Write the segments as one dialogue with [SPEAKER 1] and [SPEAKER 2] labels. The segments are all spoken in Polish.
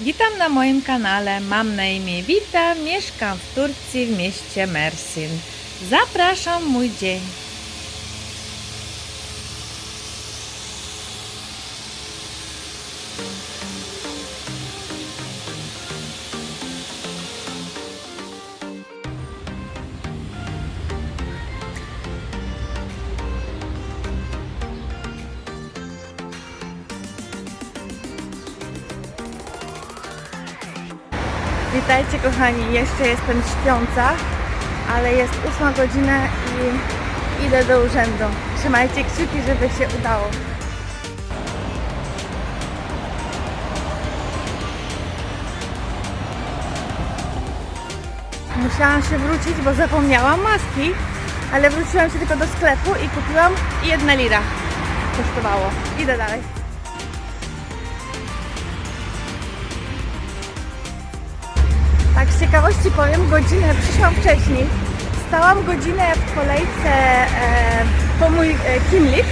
[SPEAKER 1] Witam na moim kanale. Mam na imię Wita, mieszkam w Turcji w mieście Mersin. Zapraszam mój dzień. Kochani, jeszcze jestem śpiąca, ale jest ósma godzina i idę do urzędu. Trzymajcie kciuki, żeby się udało. Musiałam się wrócić, bo zapomniałam maski, ale wróciłam się tylko do sklepu i kupiłam jedna lira. Kosztowało. Idę dalej. Tak z ciekawości powiem, godzinę przyszłam wcześniej. Stałam godzinę w kolejce e, po mój e, kimlik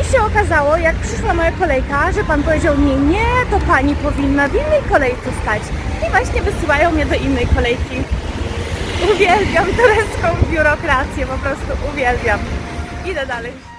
[SPEAKER 1] i się okazało, jak przyszła moja kolejka, że pan powiedział mi, nie, to pani powinna w innej kolejce stać. I właśnie wysyłają mnie do innej kolejki. Uwielbiam turecką biurokrację, po prostu uwielbiam. Idę dalej.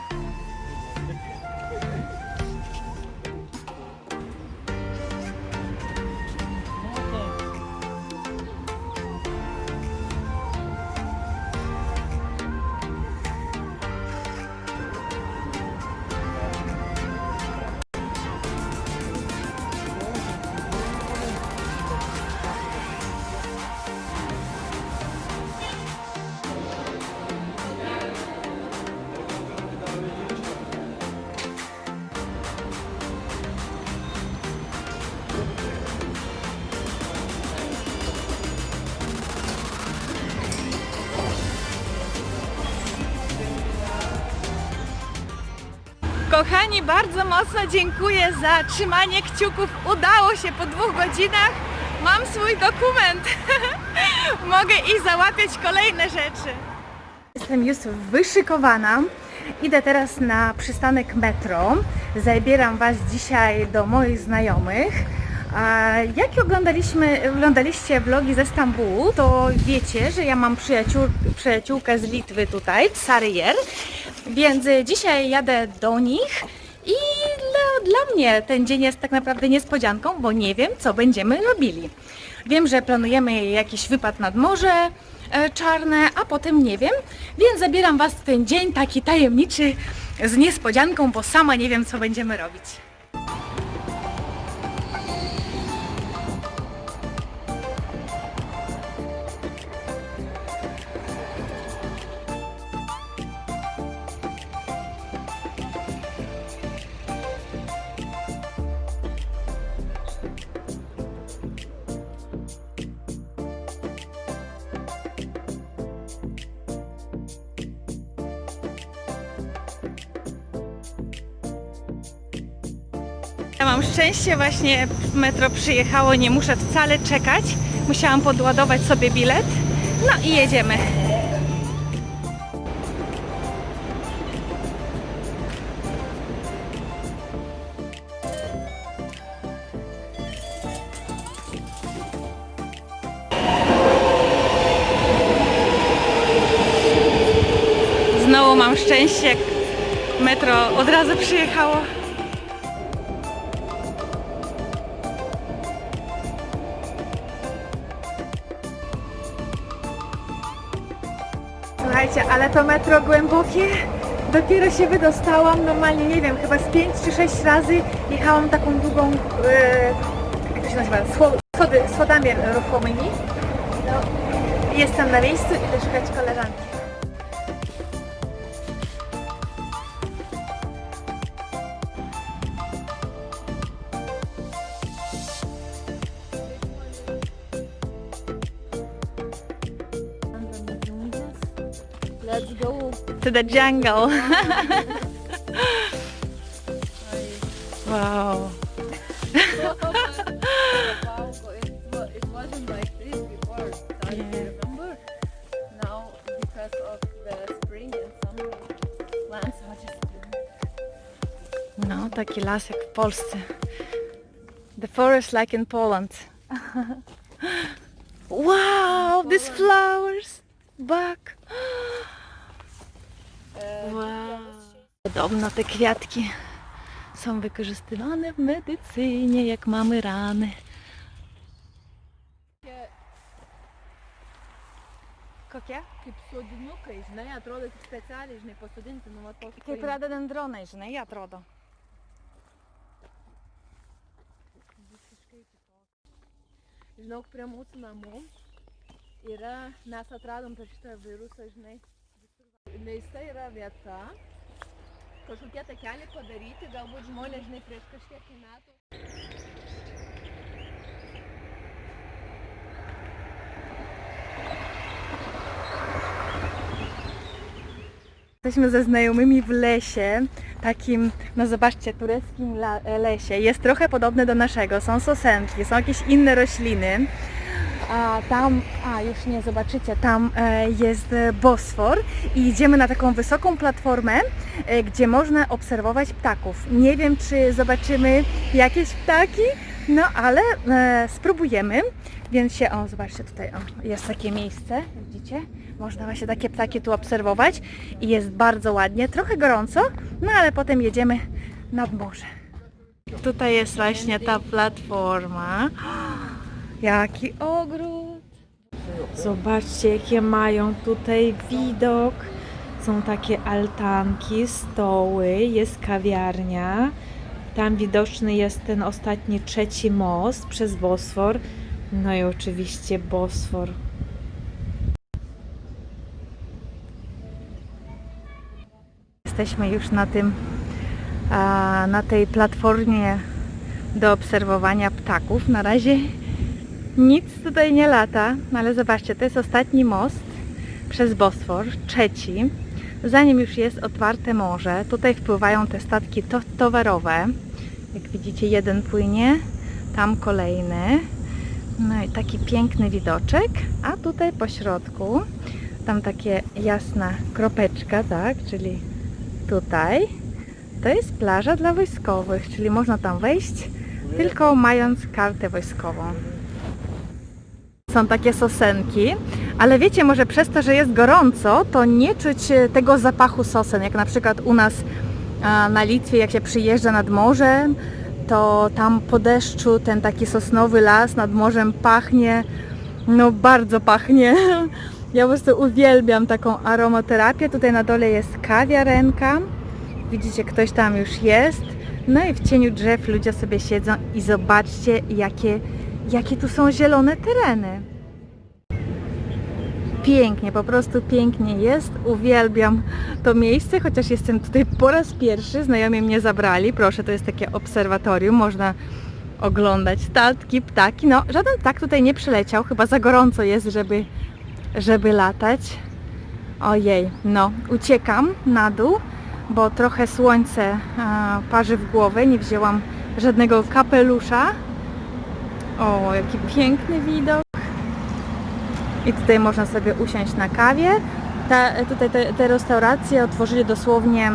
[SPEAKER 1] Kochani, bardzo mocno dziękuję za trzymanie kciuków. Udało się po dwóch godzinach. Mam swój dokument. Mogę iść załatwiać kolejne rzeczy. Jestem już wyszykowana. Idę teraz na przystanek metro. Zabieram Was dzisiaj do moich znajomych. Jak oglądaliśmy, oglądaliście vlogi ze Stambułu, to wiecie, że ja mam przyjaciół, przyjaciółkę z Litwy tutaj, Saryer, więc dzisiaj jadę do nich i dla, dla mnie ten dzień jest tak naprawdę niespodzianką, bo nie wiem, co będziemy robili. Wiem, że planujemy jakiś wypad nad morze e, czarne, a potem nie wiem, więc zabieram Was w ten dzień taki tajemniczy z niespodzianką, bo sama nie wiem, co będziemy robić. Ja mam szczęście, właśnie metro przyjechało, nie muszę wcale czekać. Musiałam podładować sobie bilet. No i jedziemy. Znowu mam szczęście, metro od razu przyjechało. Słuchajcie, ale to metro głębokie. Dopiero się wydostałam, normalnie nie wiem, chyba z 5 czy 6 razy jechałam taką długą, e, jak to się nazywa, Scho- schody, schodami ruchomymi. No, jestem na miejscu, idę szukać koleżanki.
[SPEAKER 2] Let's go.
[SPEAKER 1] To the jungle. wow.
[SPEAKER 2] Wow, it, wasn't like this before. Don't you
[SPEAKER 1] Yeah.
[SPEAKER 2] remember? Now, because of the spring and summer, plants are just
[SPEAKER 1] No, taki las jak w Polsce. The forest like in Poland. wow, these flowers back. Wow. Podobno te kwiatki są wykorzystywane w medycynie, jak mamy rany. Kokie?
[SPEAKER 2] Kaip sodinukai, žinai, atrodo tik specialiai, žinai, pasodinti, nu, va tokį.
[SPEAKER 1] Kaip rododendronai, žinai, jie atrodo.
[SPEAKER 2] Žinau, prie mūsų namų yra, mes atradom per šitą virusą, žinai. Leista yra vieta, kažkokie takeliai padaryti, galbūt žmonės, žinai, prieš kažkiek metų.
[SPEAKER 1] Jesteśmy ze znajomymi w lesie, takim, no zobaczcie, tureckim lesie. Jest trochę podobny do naszego. Są sosenki, są jakieś inne rośliny. A tam, a już nie zobaczycie, tam e, jest Bosfor i idziemy na taką wysoką platformę, e, gdzie można obserwować ptaków. Nie wiem, czy zobaczymy jakieś ptaki, no ale e, spróbujemy. Więc się, o zobaczcie tutaj, o, jest takie miejsce, widzicie? Można właśnie takie ptaki tu obserwować i jest bardzo ładnie, trochę gorąco, no ale potem jedziemy nad morze. Tutaj jest właśnie ta platforma. Jaki ogród! Zobaczcie, jakie mają tutaj widok. Są takie altanki, stoły, jest kawiarnia. Tam widoczny jest ten ostatni trzeci most przez Bosfor. No i oczywiście Bosfor. Jesteśmy już na tym, na tej platformie do obserwowania ptaków. Na razie nic tutaj nie lata, no ale zobaczcie, to jest ostatni most przez Bosfor, trzeci. Za nim już jest otwarte morze. Tutaj wpływają te statki to towarowe. Jak widzicie, jeden płynie, tam kolejny. No i taki piękny widoczek, a tutaj po środku tam takie jasna kropeczka, tak, czyli tutaj to jest plaża dla wojskowych, czyli można tam wejść tylko mając kartę wojskową. Są takie sosenki, ale wiecie, może przez to, że jest gorąco, to nie czuć e, tego zapachu sosen, jak na przykład u nas na Litwie, jak się przyjeżdża nad morzem, to tam po deszczu ten taki sosnowy las nad morzem pachnie, no bardzo pachnie. Ja po prostu uwielbiam taką aromaterapię. Tutaj na dole jest kawiarenka. Widzicie, ktoś tam już jest. No i w cieniu drzew ludzie sobie siedzą i zobaczcie, jakie, jakie tu są zielone tereny. Pięknie, po prostu pięknie jest. Uwielbiam to miejsce, chociaż jestem tutaj po raz pierwszy. Znajomi mnie zabrali. Proszę, to jest takie obserwatorium. Można oglądać statki, ptaki. No, żaden ptak tutaj nie przyleciał. Chyba za gorąco jest, żeby, żeby latać. Ojej, no, uciekam na dół, bo trochę słońce a, parzy w głowę. Nie wzięłam żadnego kapelusza. O, jaki piękny widok. I tutaj można sobie usiąść na kawie. Ta, tutaj te, te restauracje otworzyli dosłownie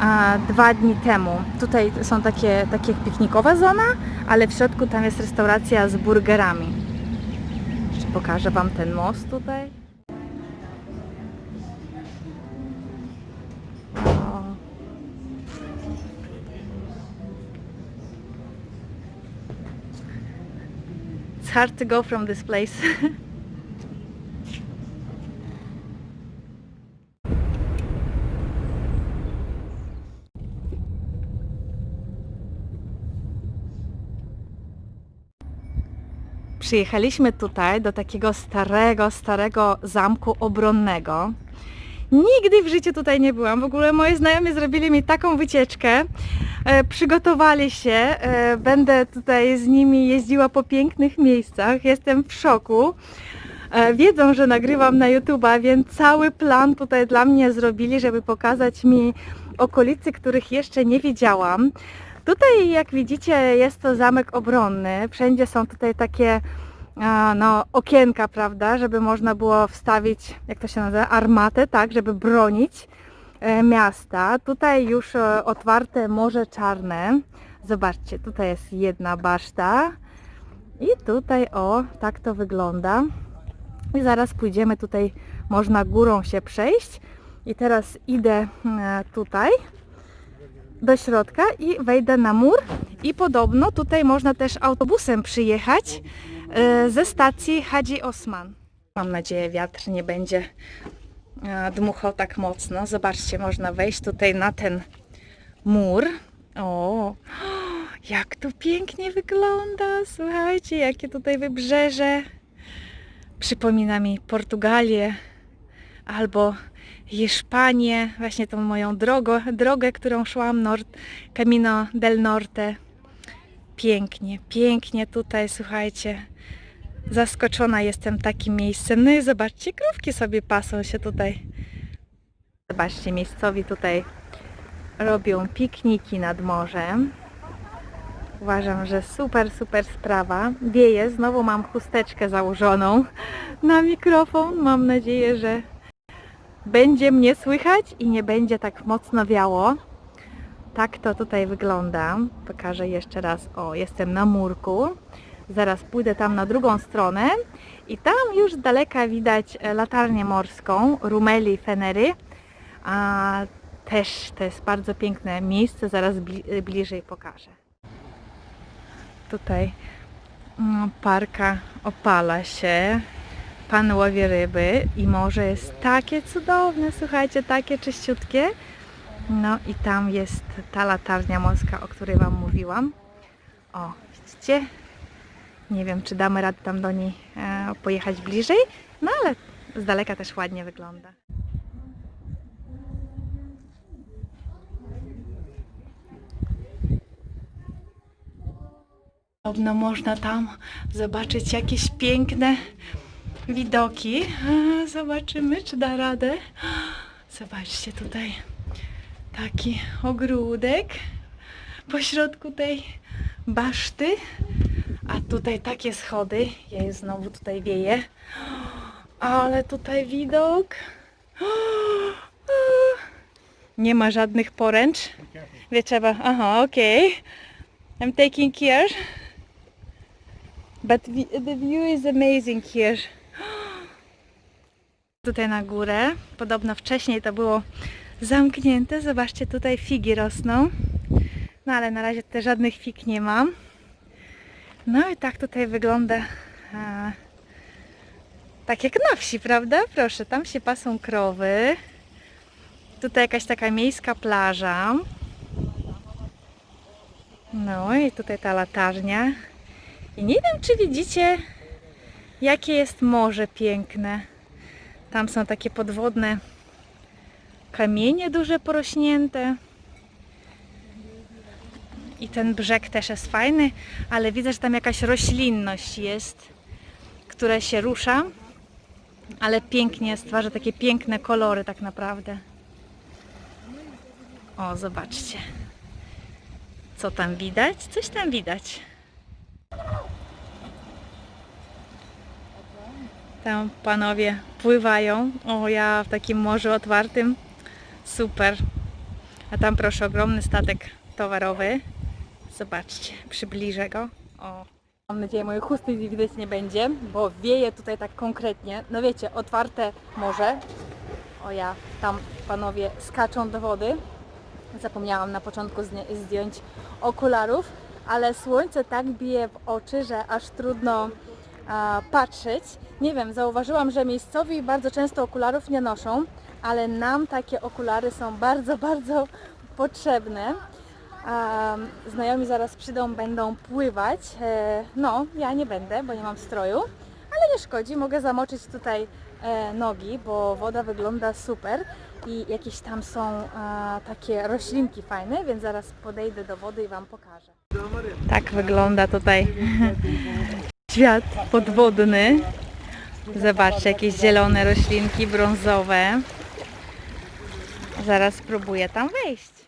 [SPEAKER 1] a, dwa dni temu. Tutaj są takie, takie piknikowa zona, ale w środku tam jest restauracja z burgerami. Jeszcze pokażę Wam ten most tutaj. It's hard to go from this place. Przyjechaliśmy tutaj do takiego starego, starego zamku obronnego. Nigdy w życiu tutaj nie byłam. W ogóle moi znajomi zrobili mi taką wycieczkę. E, przygotowali się. E, będę tutaj z nimi jeździła po pięknych miejscach. Jestem w szoku. E, wiedzą, że nagrywam na YouTube'a, więc cały plan tutaj dla mnie zrobili, żeby pokazać mi okolicy, których jeszcze nie widziałam. Tutaj, jak widzicie, jest to zamek obronny. Wszędzie są tutaj takie no, okienka, prawda, żeby można było wstawić, jak to się nazywa, armatę, tak, żeby bronić e, miasta. Tutaj już e, otwarte Morze Czarne. Zobaczcie, tutaj jest jedna baszta i tutaj o, tak to wygląda. I zaraz pójdziemy tutaj, można górą się przejść. I teraz idę e, tutaj do środka i wejdę na mur i podobno tutaj można też autobusem przyjechać ze stacji Hadzi Osman. Mam nadzieję wiatr nie będzie e, dmuchał tak mocno. Zobaczcie, można wejść tutaj na ten mur. O, jak to pięknie wygląda. Słuchajcie, jakie tutaj wybrzeże. Przypomina mi Portugalię albo Hiszpanię, właśnie tą moją drogę, drogę którą szłam, Nord, Camino del Norte. Pięknie, pięknie tutaj, słuchajcie. Zaskoczona jestem takim miejscem. No i zobaczcie, krówki sobie pasą się tutaj. Zobaczcie, miejscowi tutaj robią pikniki nad morzem. Uważam, że super, super sprawa. Wieje, znowu mam chusteczkę założoną na mikrofon. Mam nadzieję, że będzie mnie słychać i nie będzie tak mocno wiało. Tak to tutaj wygląda. Pokażę jeszcze raz. O, jestem na murku. Zaraz pójdę tam na drugą stronę i tam już z daleka widać e, latarnię morską Rumeli Fenery. A też to jest bardzo piękne miejsce, zaraz bli- bliżej pokażę. Tutaj mm, parka opala się, pan łowi ryby i morze jest takie cudowne, słuchajcie, takie czyściutkie. No i tam jest ta latarnia morska, o której Wam mówiłam. O, widzicie? Nie wiem, czy damy radę tam do niej e, pojechać bliżej, no ale z daleka też ładnie wygląda. Podobno można tam zobaczyć jakieś piękne widoki. A, Zobaczymy, czy da radę. Zobaczcie tutaj taki ogródek pośrodku tej baszty. A tutaj takie schody. Ja znowu tutaj wieje. Ale tutaj widok. Nie ma żadnych poręcz. Wie trzeba. Aha, okej. I'm taking care. But the view is amazing here. Tutaj na górę. Podobno wcześniej to było zamknięte. Zobaczcie, tutaj figi rosną. No ale na razie tutaj żadnych fig nie mam. No i tak tutaj wygląda. Tak jak na wsi, prawda? Proszę, tam się pasą krowy. Tutaj jakaś taka miejska plaża. No i tutaj ta latarnia. I nie wiem, czy widzicie, jakie jest morze piękne. Tam są takie podwodne kamienie duże porośnięte. I ten brzeg też jest fajny, ale widzę, że tam jakaś roślinność jest, która się rusza, ale pięknie stwarza takie piękne kolory tak naprawdę. O, zobaczcie. Co tam widać? Coś tam widać. Tam panowie pływają. O, ja w takim morzu otwartym. Super. A tam proszę ogromny statek towarowy. Zobaczcie, przybliżę go. O. Mam nadzieję, moje chusty widać nie będzie, bo wieje tutaj tak konkretnie. No wiecie, otwarte morze. O ja, tam panowie skaczą do wody. Zapomniałam na początku zdjąć okularów, ale słońce tak bije w oczy, że aż trudno patrzeć. Nie wiem, zauważyłam, że miejscowi bardzo często okularów nie noszą, ale nam takie okulary są bardzo, bardzo potrzebne. A, znajomi zaraz przyjdą, będą pływać. E, no, ja nie będę, bo nie mam stroju, ale nie szkodzi, mogę zamoczyć tutaj e, nogi, bo woda wygląda super i jakieś tam są takie roślinki fajne, więc zaraz podejdę do wody i Wam pokażę. Tak wygląda tutaj świat podwodny. Zobaczcie, jakieś zielone roślinki brązowe. Zaraz spróbuję tam wejść.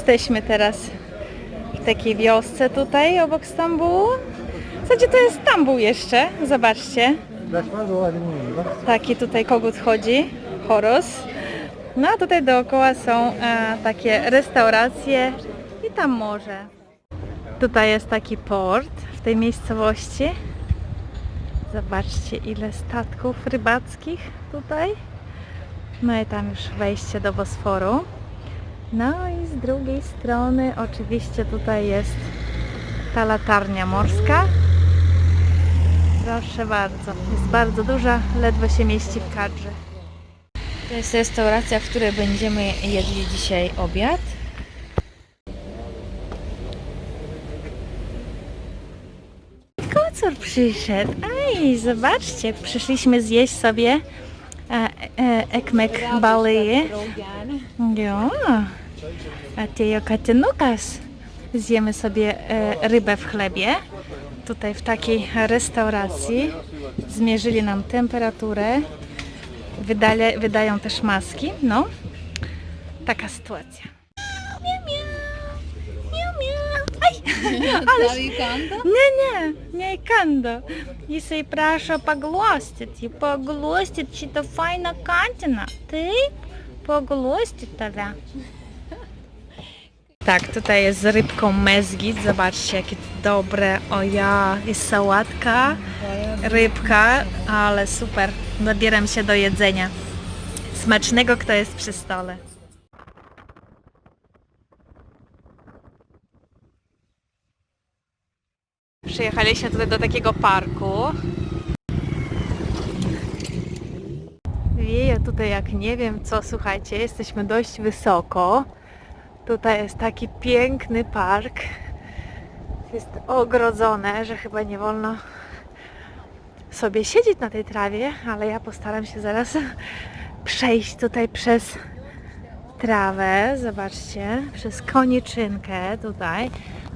[SPEAKER 1] Jesteśmy teraz w takiej wiosce tutaj obok Stambułu. W zasadzie to jest Stambuł jeszcze, zobaczcie. Taki tutaj kogut chodzi, choros. No a tutaj dookoła są e, takie restauracje i tam morze. Tutaj jest taki port w tej miejscowości. Zobaczcie ile statków rybackich tutaj. No i tam już wejście do Bosforu. No i z drugiej strony oczywiście tutaj jest ta latarnia morska. Proszę bardzo, jest bardzo duża, ledwo się mieści w kadrze. To jest restauracja, w której będziemy jedli dzisiaj obiad. Kocur przyszedł. Aj, zobaczcie, przyszliśmy zjeść sobie e, e, ekmek balyje. Jo, atėjo katinukas. Zjemy sobie e, rybę w chlebie. Tutaj w takiej restauracji. Zmierzyli nam temperaturę. Wydale, wydają też maski. No, taka sytuacja. Miau, miau. Miau, miau. Aj, ale nie, nie, nie kando. Jisai prašo paglostyt, jį paglostyt šitą fainą katiną. Taip, paglostyt tave. Tak, tutaj jest z rybką mezgit. Zobaczcie, jakie dobre. O ja, jest sałatka, rybka, ale super. Zabieram się do jedzenia. Smacznego, kto jest przy stole. Przyjechaliśmy tutaj do takiego parku. Wieje tutaj jak nie wiem co, słuchajcie, jesteśmy dość wysoko. Tutaj jest taki piękny park. Jest ogrodzone, że chyba nie wolno sobie siedzieć na tej trawie, ale ja postaram się zaraz przejść tutaj przez trawę. Zobaczcie, przez koniczynkę tutaj.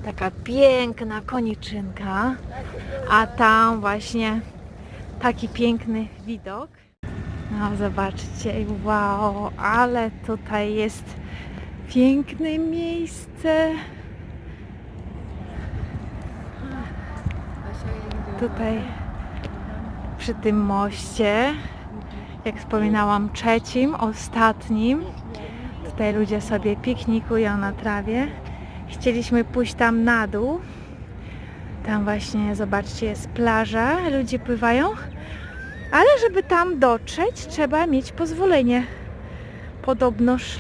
[SPEAKER 1] Taka piękna koniczynka. A tam właśnie taki piękny widok. No zobaczcie, wow, ale tutaj jest piękne miejsce. Tutaj przy tym moście, jak wspominałam, trzecim, ostatnim. Tutaj ludzie sobie piknikują na trawie. Chcieliśmy pójść tam na dół. Tam właśnie, zobaczcie, jest plaża, ludzie pływają. Ale żeby tam dotrzeć, trzeba mieć pozwolenie. Podobnoż.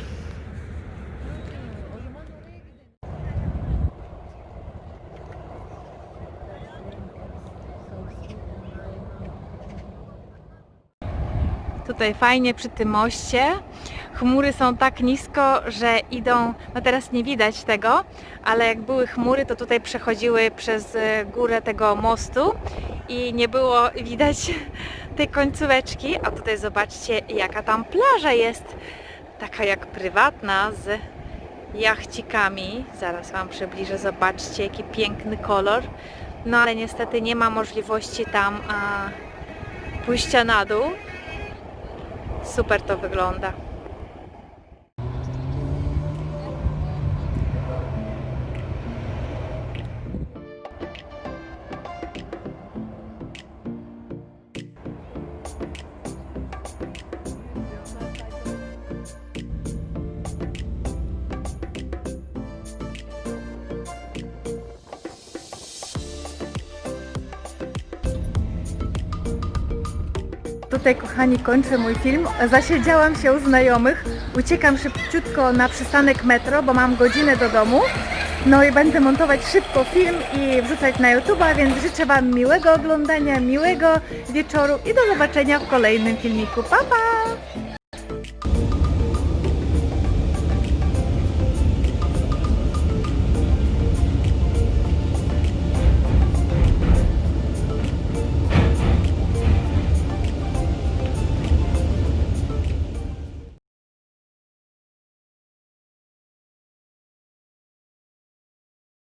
[SPEAKER 1] Tutaj fajnie przy tym moście. Chmury są tak nisko, że idą, no teraz nie widać tego, ale jak były chmury, to tutaj przechodziły przez e, górę tego mostu i nie było widać tej końcóweczki. A tutaj zobaczcie, jaka tam plaża jest. Taka jak prywatna z jachcikami. Zaraz Wam przybliżę, zobaczcie jaki piękny kolor. No ale niestety nie ma możliwości tam a, pójścia na dół. Super to wygląda. Tutaj, kochani, kończę mój film. Zasiedziałam się u znajomych. Uciekam szybciutko na przystanek metro, bo mam godzinę do domu. No i będę montować szybko film i wrzucać na YouTube, więc życzę Wam miłego oglądania, miłego wieczoru i do zobaczenia w kolejnym filmiku. Pa, pa!